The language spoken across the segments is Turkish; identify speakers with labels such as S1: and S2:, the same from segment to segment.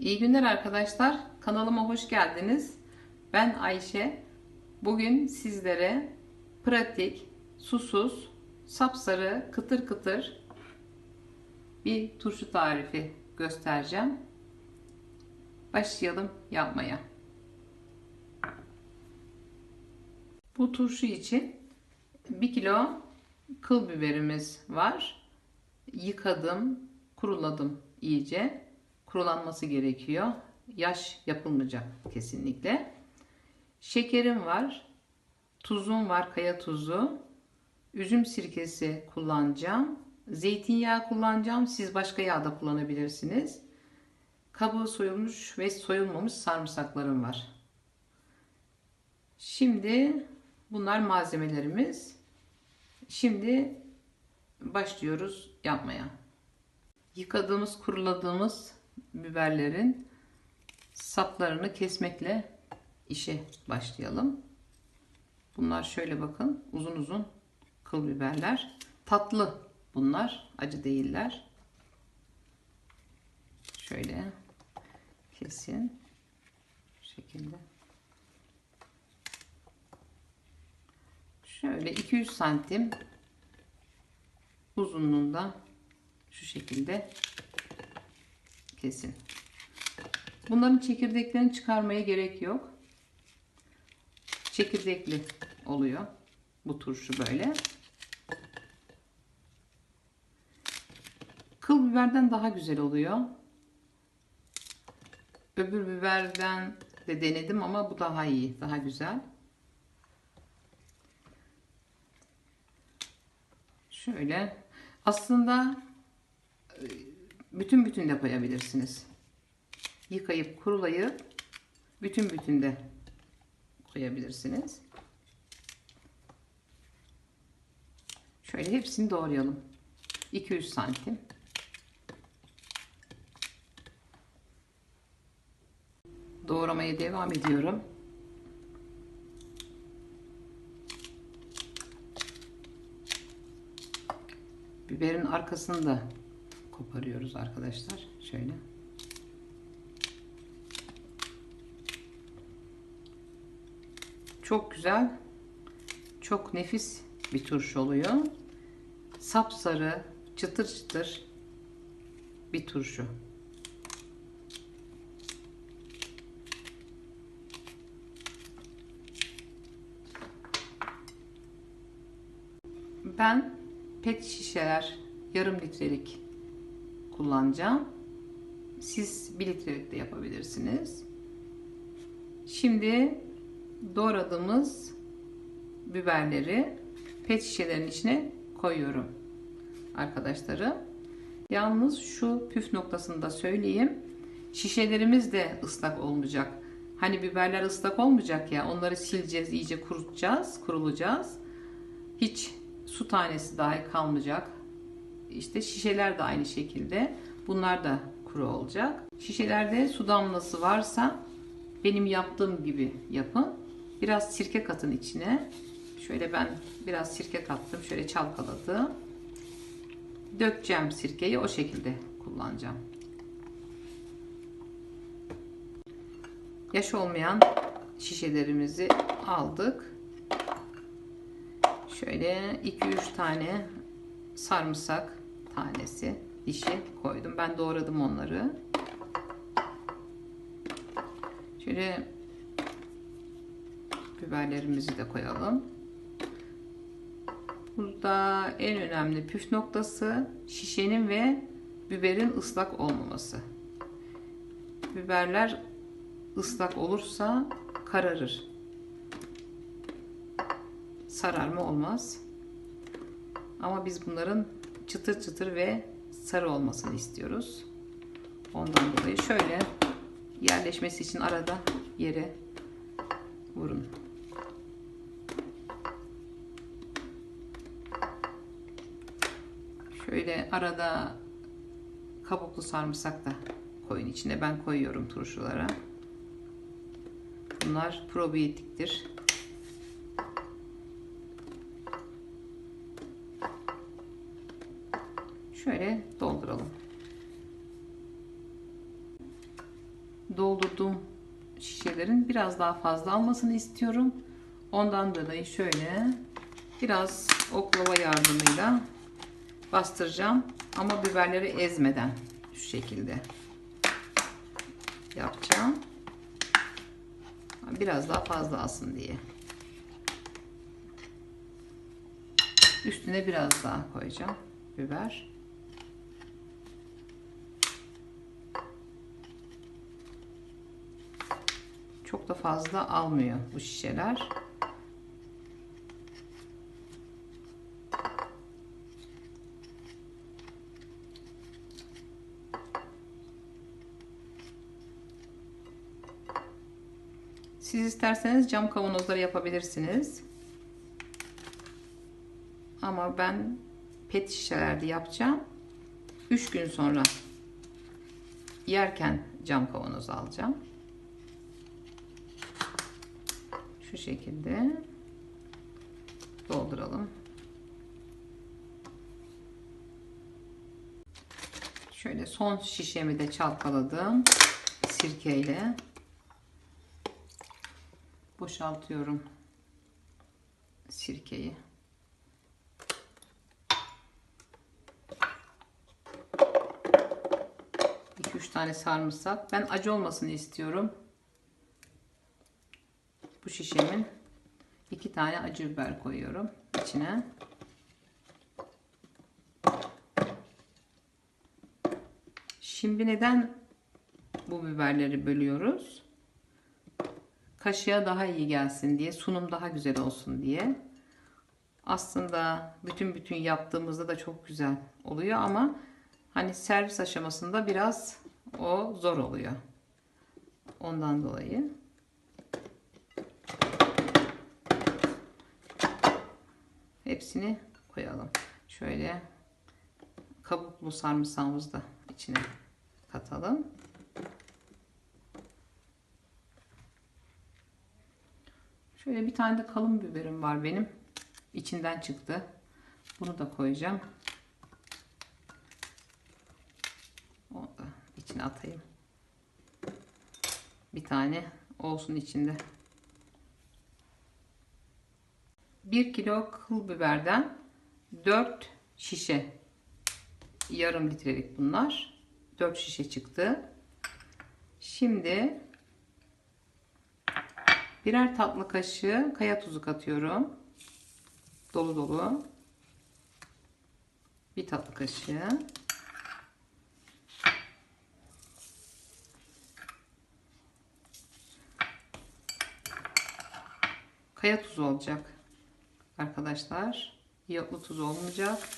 S1: İyi günler arkadaşlar. Kanalıma hoş geldiniz. Ben Ayşe. Bugün sizlere pratik, susuz, sapsarı, kıtır kıtır bir turşu tarifi göstereceğim. Başlayalım yapmaya. Bu turşu için 1 kilo kıl biberimiz var. Yıkadım, kuruladım iyice. Kurulanması gerekiyor. Yaş yapılmayacak kesinlikle. Şekerim var. Tuzum var, kaya tuzu. Üzüm sirkesi kullanacağım. Zeytinyağı kullanacağım. Siz başka yağ da kullanabilirsiniz. Kabuğu soyulmuş ve soyulmamış sarımsaklarım var. Şimdi bunlar malzemelerimiz. Şimdi başlıyoruz yapmaya. Yıkadığımız, kuruladığımız biberlerin saplarını kesmekle işe başlayalım. Bunlar şöyle bakın uzun uzun kıl biberler. Tatlı bunlar. Acı değiller. Şöyle kesin. Bu şekilde. Şöyle 200 santim uzunluğunda şu şekilde kesin. Bunların çekirdeklerini çıkarmaya gerek yok. Çekirdekli oluyor. Bu turşu böyle. Kıl biberden daha güzel oluyor. Öbür biberden de denedim ama bu daha iyi, daha güzel. Şöyle. Aslında bütün bütün de koyabilirsiniz. Yıkayıp kurulayıp bütün bütün de koyabilirsiniz. Şöyle hepsini doğrayalım. 200 santim. Doğramaya devam ediyorum. Biberin arkasını da koparıyoruz arkadaşlar. Şöyle. Çok güzel, çok nefis bir turşu oluyor. Sapsarı, çıtır çıtır bir turşu. Ben pet şişeler yarım litrelik kullanacağım. Siz 1 litrelik de yapabilirsiniz. Şimdi doğradığımız biberleri pet şişelerin içine koyuyorum arkadaşlarım. Yalnız şu püf noktasını da söyleyeyim. Şişelerimiz de ıslak olmayacak. Hani biberler ıslak olmayacak ya onları sileceğiz, iyice kurutacağız, kurulacağız. Hiç su tanesi dahi kalmayacak. İşte şişeler de aynı şekilde. Bunlar da kuru olacak. Şişelerde su damlası varsa benim yaptığım gibi yapın. Biraz sirke katın içine. Şöyle ben biraz sirke kattım. Şöyle çalkaladım. Dökeceğim sirkeyi o şekilde kullanacağım. Yaş olmayan şişelerimizi aldık. Şöyle 2-3 tane sarımsak tanesi dişi koydum. Ben doğradım onları. Şöyle biberlerimizi de koyalım. Burada en önemli püf noktası şişenin ve biberin ıslak olmaması. Biberler ıslak olursa kararır. Sararma olmaz. Ama biz bunların çıtır çıtır ve sarı olmasını istiyoruz. Ondan dolayı şöyle yerleşmesi için arada yere vurun. Şöyle arada kabuklu sarımsak da koyun içine. Ben koyuyorum turşulara. Bunlar probiyotiktir. Şöyle dolduralım. doldurduğum şişelerin biraz daha fazla almasını istiyorum. Ondan dolayı şöyle biraz oklava yardımıyla bastıracağım. Ama biberleri ezmeden şu şekilde yapacağım. Biraz daha fazla alsın diye. Üstüne biraz daha koyacağım biber. Çok da fazla almıyor bu şişeler. Siz isterseniz cam kavanozları yapabilirsiniz. Ama ben pet şişelerde yapacağım. 3 gün sonra yerken cam kavanoz alacağım. Şu şekilde dolduralım. Şöyle son şişemi de çalkaladım sirkeyle boşaltıyorum sirkeyi. İki üç tane sarımsak. Ben acı olmasını istiyorum. Bu şişemin iki tane acı biber koyuyorum içine. Şimdi neden bu biberleri bölüyoruz? Kaşığa daha iyi gelsin diye, sunum daha güzel olsun diye. Aslında bütün bütün yaptığımızda da çok güzel oluyor ama hani servis aşamasında biraz o zor oluyor. Ondan dolayı. Hepsini koyalım. Şöyle kabuklu sarımsağımızı da içine katalım. Şöyle bir tane de kalın biberim var benim. İçinden çıktı. Bunu da koyacağım. Onu da içine atayım. Bir tane olsun içinde. 1 kilo kıl biberden 4 şişe yarım litrelik bunlar. 4 şişe çıktı. Şimdi birer tatlı kaşığı kaya tuzu katıyorum. Dolu dolu. Bir tatlı kaşığı. Kaya tuzu olacak. Arkadaşlar. Iyotlu tuz olmayacak.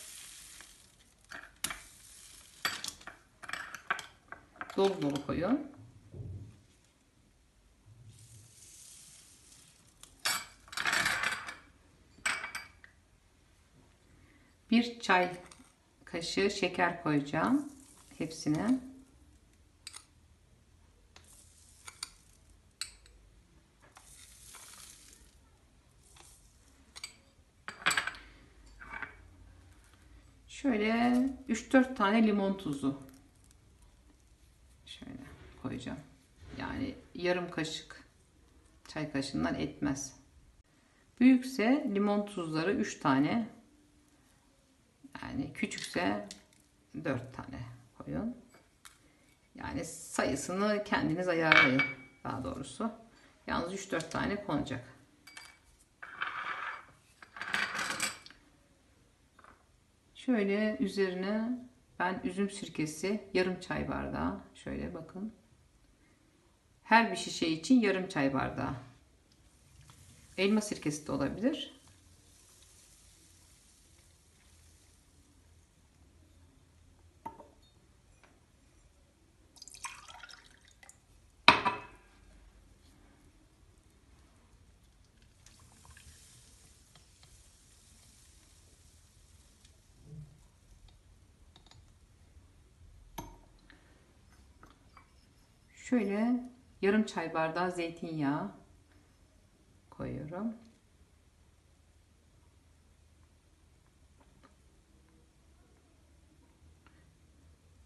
S1: Dolu dolu koyun. Bir çay kaşığı şeker koyacağım hepsine. Şöyle 3-4 tane limon tuzu. Şöyle koyacağım. Yani yarım kaşık çay kaşığından etmez. Büyükse limon tuzları 3 tane. Yani küçükse 4 tane koyun. Yani sayısını kendiniz ayarlayın daha doğrusu. Yalnız 3-4 tane konacak. Şöyle üzerine ben üzüm sirkesi yarım çay bardağı şöyle bakın. Her bir şişe için yarım çay bardağı. Elma sirkesi de olabilir. Şöyle yarım çay bardağı zeytinyağı koyuyorum.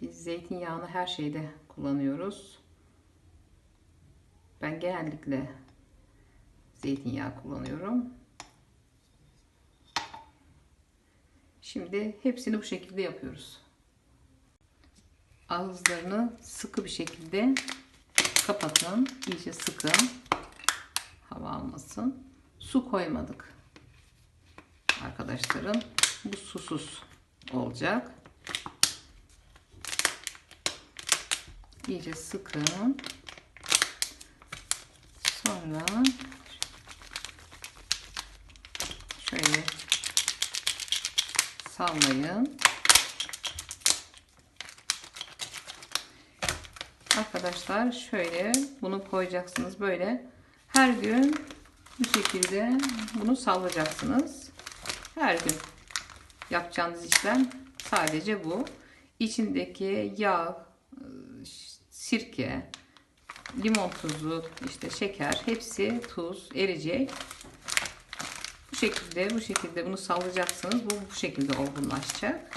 S1: Biz zeytinyağını her şeyde kullanıyoruz. Ben genellikle zeytinyağı kullanıyorum. Şimdi hepsini bu şekilde yapıyoruz. Ağızlarını sıkı bir şekilde kapatın. İyice sıkın. Hava almasın. Su koymadık. Arkadaşlarım bu susuz olacak. İyice sıkın. Sonra şöyle sallayın. Arkadaşlar şöyle bunu koyacaksınız böyle. Her gün bu şekilde bunu sallayacaksınız. Her gün yapacağınız işlem sadece bu. İçindeki yağ, sirke, limon tuzu, işte şeker hepsi tuz eriyecek. Bu şekilde bu şekilde bunu sallayacaksınız. Bu bu şekilde olgunlaşacak.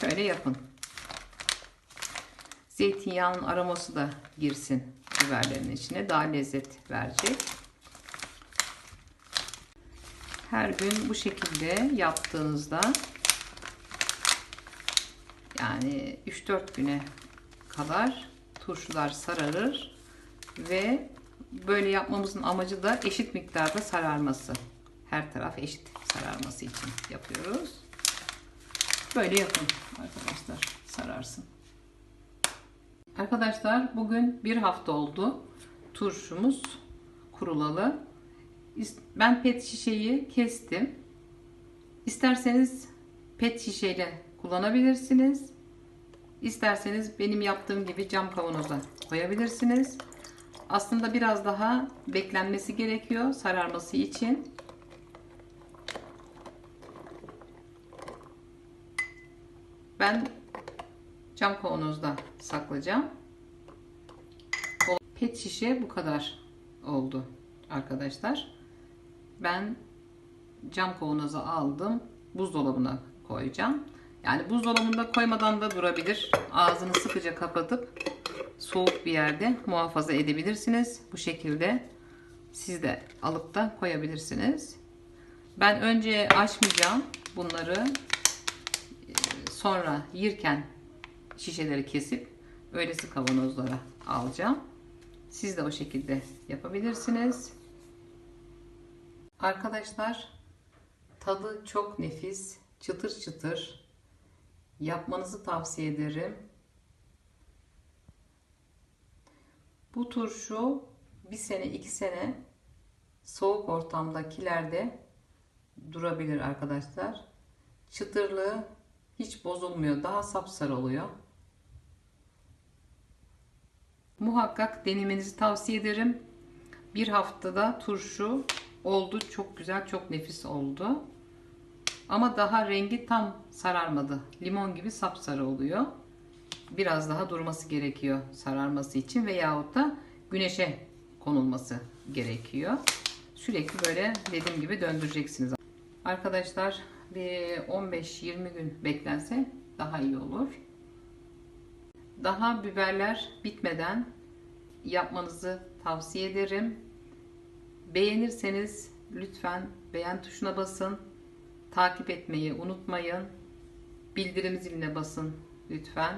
S1: Şöyle yapın. Zeytinyağının aroması da girsin biberlerin içine. Daha lezzet verecek. Her gün bu şekilde yaptığınızda yani 3-4 güne kadar turşular sararır ve böyle yapmamızın amacı da eşit miktarda sararması. Her taraf eşit sararması için yapıyoruz. Böyle yapın arkadaşlar sararsın. Arkadaşlar bugün bir hafta oldu. Turşumuz kurulalı. Ben pet şişeyi kestim. İsterseniz pet şişeyle kullanabilirsiniz. İsterseniz benim yaptığım gibi cam kavanoza koyabilirsiniz. Aslında biraz daha beklenmesi gerekiyor sararması için. Ben cam kavanozda saklayacağım. Pet şişe bu kadar oldu arkadaşlar. Ben cam kavanoza aldım. Buzdolabına koyacağım. Yani buzdolabında koymadan da durabilir. Ağzını sıkıca kapatıp soğuk bir yerde muhafaza edebilirsiniz. Bu şekilde siz de alıp da koyabilirsiniz. Ben önce açmayacağım bunları. Sonra yirken şişeleri kesip öylesi kavanozlara alacağım. Siz de o şekilde yapabilirsiniz. Arkadaşlar tadı çok nefis, çıtır çıtır. Yapmanızı tavsiye ederim. Bu turşu bir sene iki sene soğuk ortamdakilerde durabilir arkadaşlar. Çıtırlığı hiç bozulmuyor. Daha sapsarı oluyor. Muhakkak denemenizi tavsiye ederim. Bir haftada turşu oldu. Çok güzel, çok nefis oldu. Ama daha rengi tam sararmadı. Limon gibi sapsarı oluyor. Biraz daha durması gerekiyor sararması için veyahut da güneşe konulması gerekiyor. Sürekli böyle dediğim gibi döndüreceksiniz. Arkadaşlar bir 15-20 gün beklense daha iyi olur. Daha biberler bitmeden yapmanızı tavsiye ederim. Beğenirseniz lütfen beğen tuşuna basın. Takip etmeyi unutmayın. Bildirim ziline basın lütfen.